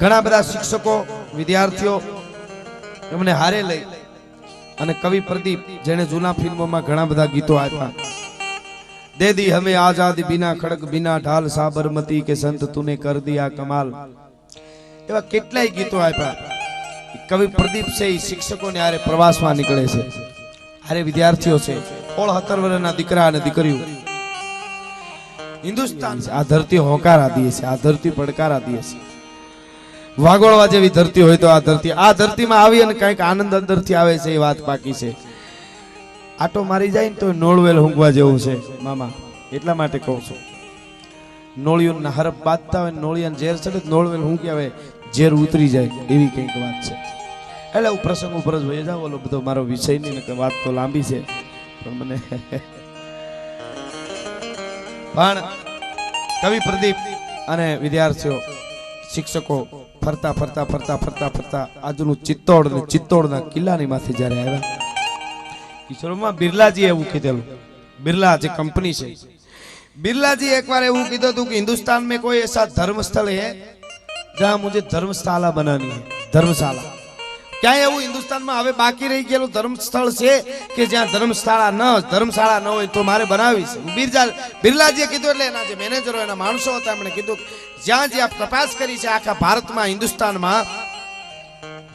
ઘણા બધા શિક્ષકો, વિદ્યાર્થીઓ એમને હારે લઈ અને કવિ પ્રદીપ, જેણે જૂના ફિલ્મોમાં ઘણા બધા ગીતો આપ્યા. દેદી હમે આઝાદી બિના ખડક બિના ઢાલ, સાબરમતી કે સંત તુને કર દિયા કમાલ. એવા કેટલાય ગીતો આપ્યા. કવિ પ્રદીપ છે એ શિક્ષકોને હારે પ્રવાસમાં નીકળે છે. હારે વિદ્યાર્થીઓ છે. સોળ સત્તર વર્ષના દીકરા અને દીકરીઓ. હિન્દુસ્તાન છે. આ ધરતી હોકાર આદીએ છે, આ ધરતી પડકાર આદીએ છે. વાગોળવા જેવી ધરતી હોય તો આ ધરતી, આ ધરતીમાં આવી અને કંઈક આનંદ અંદરથી આવે છે એ વાત પાકી છે. આટો મારી જાય ને તો નોળવેલ ઊંઘવા જેવું છે. મામા, એટલા માટે કહું છું. નોળિયું હરફ બાંધતા હોય નોળિયાને ઝેર ચડે નોળવેલ ઊંઘી આવે, ઝેર ઉતરી જાય, એવી કંઈક વાત છે. એટલે હું પ્રસંગ ઉપર જ વહી જાઉં, ઓલો બધો મારો વિષય નહીં વાત તો લાંબી છે. પણ મને પણ કવિ પ્રદીપ અને વિદ્યાર્થીઓ, શિક્ષકો ફરતા ફરતા ફરતા ફરતા ફરતા આજનું ચિત્તોડ ને ચિત્તોડના કિલ્લાની માથે જ્યારે આવ્યા, કિશોરમાં બિરલાજી એવું કીધેલું. બિરલા જે કંપની છે. બિરલાજી એકવાર એવું કીધું હતું કે હિન્દુસ્તાન મેં કોઈ એસા ધર્મ સ્થળ હે, જ્યાં મુજે ધર્મશાળા બનાની હે. ધર્મશાલા ક્યાંય એવું હિન્દુસ્તાનમાં હવે બાકી રહી ગયેલું ધર્મસ્થળ છે કે જ્યાં ધર્મશાળા ન ધર્મશાળા ન હોય તો મારે બનાવી છે. બિરજા બિરલાજીએ કીધું એટલે એના જે મેનેજરો, એના માણસો હતા, એમણે કીધું, જ્યાં જ્યાં તપાસ કરી છે આખા ભારતમાં, હિન્દુસ્તાનમાં,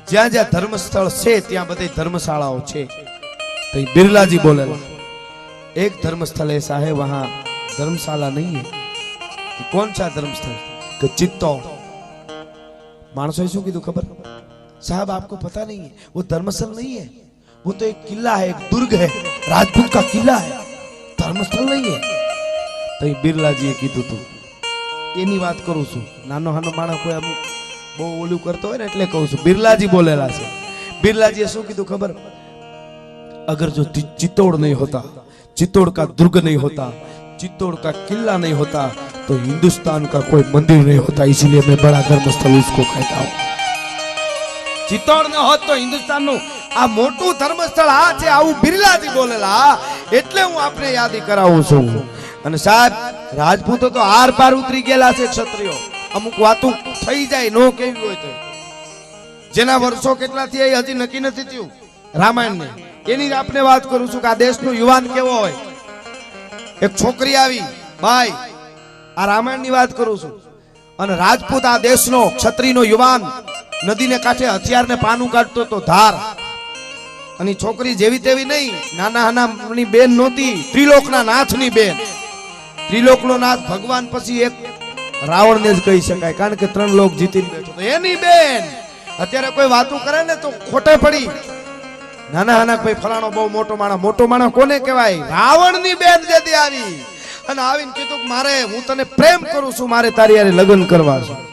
જ્યાં જ્યાં ધર્મસ્થળ છે, ત્યાં બધી ધર્મશાળાઓ છે. તો બિરલાજી બોલેલા એક ધર્મસ્થળ એ સાહેબ વહા ધર્મશાળા નહીં હે. કોણ સા ધર્મસ્થળ? કે ચિત્તો માણસોએ શું કીધું ખબર? साहब आपको पता नहीं है वो धर्मस्थल नहीं है वो तो एक किला है एक दुर्ग है राजपूत का किला है धर्मस्थल नहीं है તો એ બિરલાજીએ કીધું તું એની વાત કરું છું નાનો નાનો માણસ કોઈ અમુક બહુ ઓલું કરતો હોય ને એટલે કહું છું બિરલાજી બોલેલા છે બિરલાજીએ શું કીધું ખબર अगर जो चि- चित्तौड़ नहीं होता चित्तौड़ का दुर्ग नहीं होता चित्तौड़ का किला नहीं होता तो हिंदुस्तान का कोई मंदिर नहीं होता इसीलिए मैं बड़ा धर्म स्थल उसको कहता हूँ ચિત્તોડ ન હોત તો હિન્દુસ્તાનનું આ મોટું ધર્મસ્થળ આ છે, આવું બિરલાજી બોલેલા. એટલે હું આપને યાદ કરાવું છું. અને સાહેબ, રાજપૂતો તો આર પાર ઉતરી ગયેલા છે ક્ષત્રિયો. અમુક વાતો થઈ જાય, નો કેવી હોય તો. જેના વર્ષો કેટલા થયા હજી નક્કી નથી થયું. રામાયણ ને એની જ આપને વાત કરું છું કે આ દેશનો યુવાન કેવો હોય. એક છોકરી આવી, ભાઈ, આ રામાયણની વાત કરું છું. અને રાજપૂત આ દેશનો ક્ષત્રિયનો યુવાન નદીને કાંઠે હથિયારને પાનું કાઢતો તો ધાર. અને છોકરી જેવી તેવી નહીં. નાના નાના બેન નહોતી. ત્રિલોકના નાથની બેન. ત્રિલોકનો નાથ ભગવાન પછી એક રાવણને જ કહી શકાય. કારણ કે ત્રણ લોક જીતીને બેઠો એની બેન. અત્યારે કોઈ વાતો કરે ને તો ખોટે પડી. નાના નાના કોઈ ફલાણો બહુ મોટો માણસ. મોટો માણસ કોને કહેવાય? રાવણની બેન જેથી આવી. અને આવીને કીધું મારે હું તને પ્રેમ કરું છું. મારે તારી હારે લગ્ન કરવા છે.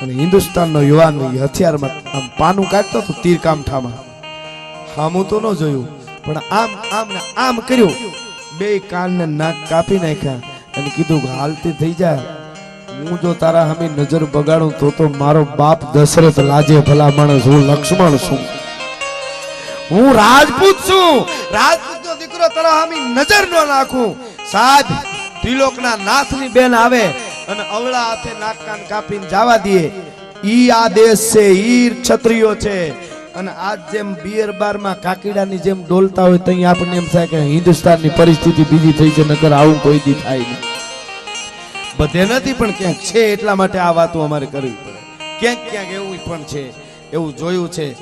અને હિન્દુસ્તાનનો યુવાન હથિયારમાં આમ પાનું કાઢતો તો તીર કામઠામાં હામું તો ન જોયું, પણ આમ આમ ને આમ કર્યું. બે કાનને નાક કાપી નાખ્યા અને કીધું હાલતી થઈ જાય. હું જો તારા સામે નજર બગાડું તો તો મારો બાપ દશરથ લાજે ભલા માણસ, હું લક્ષ્મણ છું. હું રાજપૂત છું. રાજપૂતનો દીકરો તારા સામે નજર ન નાખું. સાહેબ, ત્રિલોકના નાથની બેન આવે. અને અવળા હાથે નાક કાન કાપીને જવા દઈએ. ઈ આ દેશ છે, ઈ ક્ષત્રિયો છે. અને આજ જેમ બિયર બારમાં કાકીડાની જેમ ડોલતા હોય તઈ આપણને એમ થાય કે હિન્દુસ્તાનની પરિસ્થિતિ બીજી થઈ છે, નકર આવું કોઈ દી થાય નહીં. બધે નથી, પણ ક્યાંક છે એટલા માટે આ વાતો અમારે કરવી પડે. ક્યાંક ક્યાંક એવું પણ છે, એવું જોયું છે.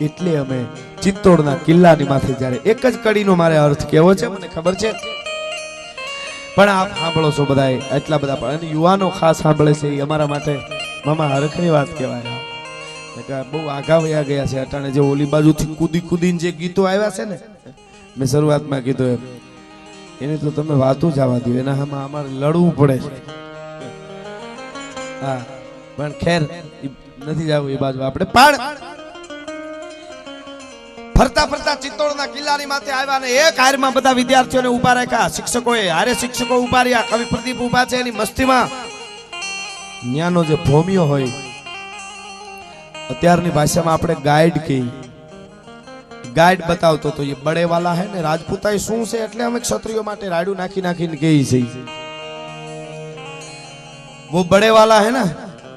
એટલે અમે ચિત્તોડના કિલ્લાની માથે જ્યારે એક જ કડીનો મારે અર્થ કેવો છે, મને ખબર છે? પણ આપ સાંભળો છો બધા એટલા બધા પણ. અને યુવાનો ખાસ સાંભળે છે એ અમારા માટે મામા હરખની વાત કહેવાય. બહુ આઘા વયા ગયા છે અટાણે, જે ઓલી બાજુથી કૂદી કૂદીને જે ગીતો આવ્યા છે ને, મેં શરૂઆતમાં કીધું એમ, એની તો તમે વાતું જવા દો, એના આમાં અમારે લડવું પડે છે. હા. પણ ખેર નથી જવું એ બાજુ. આપણે પણ ફરતા ફરતા ચિત્તોડના કિલ્લાની માથે આવ્યા ને એક હારમાં બધા વિદ્યાર્થીઓને ઊભા રાખ્યા. શિક્ષકોએ હારે શિક્ષકો ઊભા રહ્યા. કવિ પ્રદીપ ઊભા છે એની મસ્તીમાં. ન્યાનો જે ભોમિયો હોય, અત્યારની ભાષામાં આપણે ગાઈડ કહી ગાઈડ બતાવતો તો એ બળેવાલા હે ને રાજપૂતા શું છે એટલે અમે ક્ષત્રિયો માટે રાડું નાખી નાખીને કહી છે. વો બળેવાલા હે ને.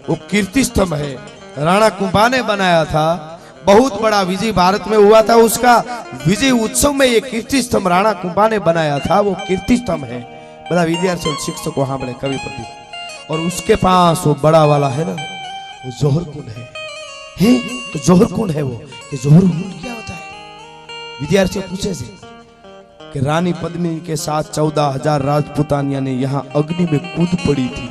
વો કીર્તિ સ્તંભ હે. રાણા કુંભાને બનાયા થા बहुत बड़ा विजय भारत में हुआ था। उसका विजय उत्सव में ये कीर्ति स्तंभ राणा कुंभा ने बनाया था। वो कीर्ति स्तंभ है। बड़ा विद्यार्थी शिक्षकों सामने कवि प्रदीप। और उसके पास वो बड़ा वाला है ना, वो जोहर कुंड है। है? तो जोहर कुंड है वो। ये जोहर कुंड क्या होता है? विद्यार्थियों, पूछे से कि रानी पद्मिनी के साथ चौदह हज़ार राजपुतानिया ने यहाँ अग्नि में कूद पड़ी थी।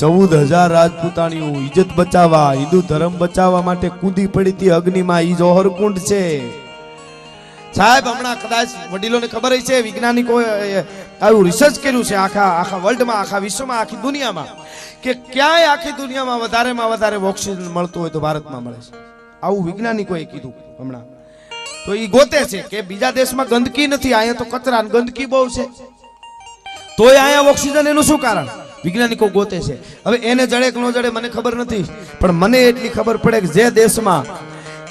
ચૌદ હજાર રાજપૂતાણીઓ ઇજ્જત બચાવવા, હિન્દુ ધર્મ બચાવવા માટે કૂદી પડી હતી અગ્નિમાં. ઈ જોહર કુંડ છે. સાહેબ, હમણાં કદાચ વડીલોને ખબર છે વૈજ્ઞાનિકો આવું રિસર્ચ કર્યું છે આખા આખા વર્લ્ડમાં આખા વિશ્વમાં, આખી દુનિયામાં, કે ક્યાંય આખી દુનિયામાં વધારેમાં વધારે ઓક્સિજન મળતું હોય તો ભારતમાં મળે છે. આવું વૈજ્ઞાનિકોએ કીધું હમણાં. તો એ ગોતે છે કે બીજા દેશમાં ગંદકી નથી, અહીંયા તો કચરા ગંદકી બહુ છે. તોય અહીંયા ઓક્સિજન એનું શું કારણ? વૈજ્ઞાનિકો ગોતે છે. હવે એને જડે કે ન જડે મને ખબર નથી. પણ મને એટલી ખબર પડે કે જે દેશમાં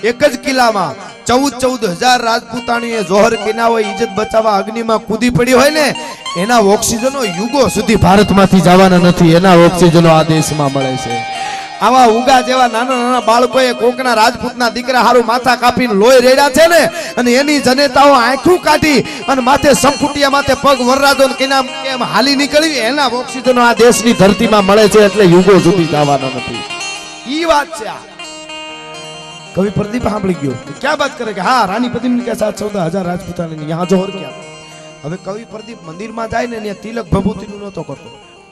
એક જ કિલ્લામાં ચૌદ ચૌદ હજાર રાજપૂતાણીએ જોહર કિના હોય ઇજ્જત બચાવવા અગ્નિમાં કૂદી પડી હોય ને, એના ઓક્સિજનો યુગો સુધી ભારતમાંથી જવાના નથી. એના ઓક્સિજનો આ દેશમાં મળે છે. આવા ઉગા જેવા નાના નાના બાળકોએ કોકના રાજપૂતના દીકરા હારું માથા કાપીને લોહી રેડ્યા છે ને, અને એની જનેતાઓ આંખું કાઢી અને માથે સંફુટિયા માથે પગ વરરાજો કેના કેમ હાલી નીકળી એના ઓક્સિજનો આ દેશની ધરતીમાં મળે છે એટલે યુગો સુધી જવાના નથી. ઈ વાત છે આ. કવિ પ્રદીપ સાંભળી ગયો. ક્યાં વાત કરે કે હા રાની પદ્મિની કે સાત ચૌદ હજાર રાજપૂતાને યહાં જોર ક્યાં. હવે કવિ પ્રદીપ મંદિરમાં જાય ને ત્યાં તિલક ભભૂતિનું નહોતો કરતો.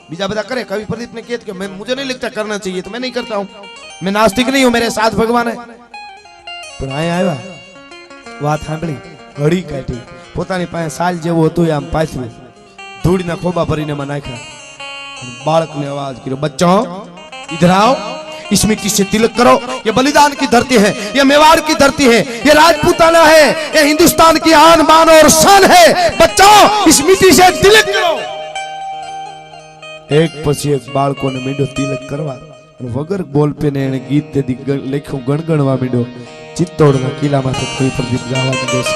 બીજા બધા કરે કવિ प्रदीप ने किया कि मैं मुझे नहीं लगता करना चाहिए तो मैं नहीं करता हूँ मैं नास्तिक नहीं हूँ मेरे साथ भगवान है પણ અહીંયા આવ્યા વાત સાંભળી ઘડી કાઢી પોતાની પાસે સાલ જેવું હતું એ આમ પાછું ધૂળના ખોબા ભરીને એમાં નાખ્યા અને બાળકને અવાજ કર્યો બચ્ચો इधर आओ इस मिट्टी से तिलक करो ये बलिदान की धरती है ये मेवाड़ की धरती है ये राजपूताना है ये हिंदुस्तान की आन बान और शान है बच्चों इस मिट्टी से तिलक करो એક પછી એક બાળકોને મીંડો તિલક કરવા અને વગર બોલ પેને એને ગીત તેથી ગ- લખ્યું ગણગણવા મીંડો ચિત્તોડના કિલ્લામાંથી કોઈ પ્રદીપ ગાવા મીંડો છે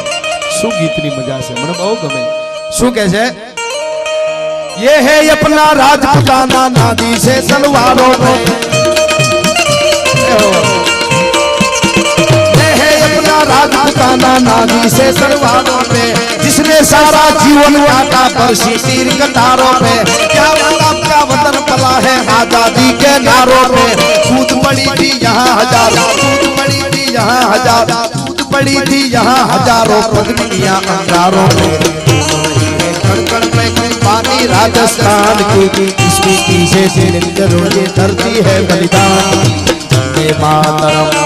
શું ગીતની મજા છે મને બહુ ગમે શું કે છે ये है अपना राजपुताना नादी से तलवारों में ये है अपना राजपुताना नादी से तलवारों पे जिसने सारा जीवन काटा बरसी तीर कटारों पे क्या मतलब का वतन पला है आज़ादी के नारों पे कूद पड़ी थी यहाँ हज़ारों कूद पड़ी थी यहाँ हज़ार कूद पड़ी थी यहाँ हज़ारों पगड़ियाँ अंगारों पे पानी राजस्थान की इस मिट्टी से ये धरती है बलिदान दे मातरम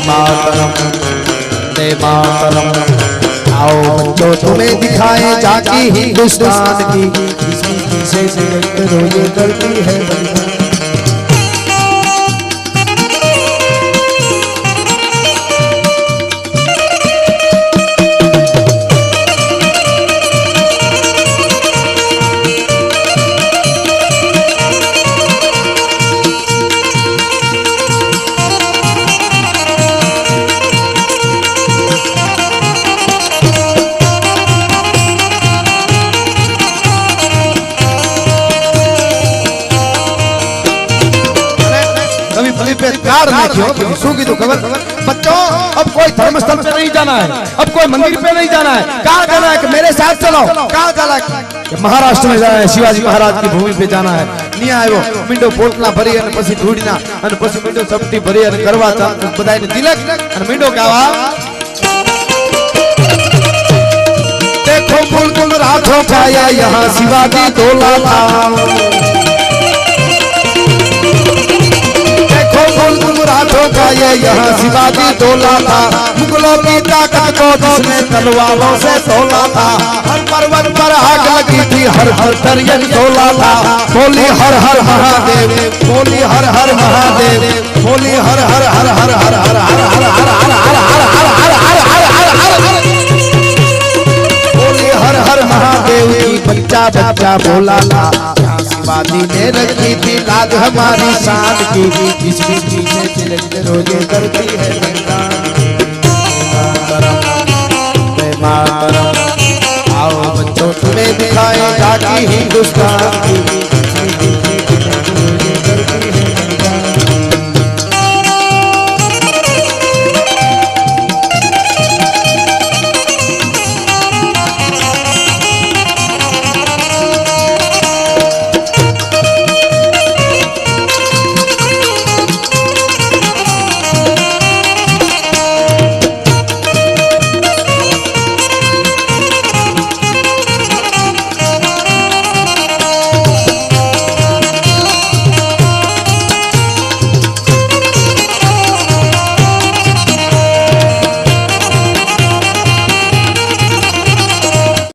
मातरम मातरम आओ बच्चों, तुम्हें दिखाए जाकी हिंदुस्तान की। किसी मिट्टी से ये गलती है कार नाखियो कभी શું કીધું ખબર बच्चों अब कोई धर्म स्थल पे नहीं जाना है अब कोई मंदिर पे नहीं जाना है कहाँ जाना है कि मेरे साथ चलो कहाँ जाना है कि महाराष्ट्र में जाना है शिवाजी महाराज की भूमि पे जाना है ન્યા આવ્યો મીંડો પોટલા ભરી અને પછી ધૂળના અને પછી મીંડો ચપટી ભરી અને કરવા બધાને તિલક અને મીંડો ગાવા देखो बुलबुल राठों का या यहाँ शिवाजी डोला था का ये यहाँ शिवाजी डोला था मुगलों की ताकत को जिसने तलवारों से तोला था हर पर्वत पर आग लगी थी हर हर दरियन डोला था बोली हर हर महादेव बोली हर हर महादेव बोली हर हर हर हर हर हर हर हर हर हर हर हर हर हर हर हर हर हर बोली हर हर महादेव की बच्चा बच्चा बोला था शिवाजी ने रखी थी लाज हमारी शान की इस में चिलंद रोज करती है मातरम आओ बच्चों तुम्हें दिखाएगा कि हिंदुस्तान की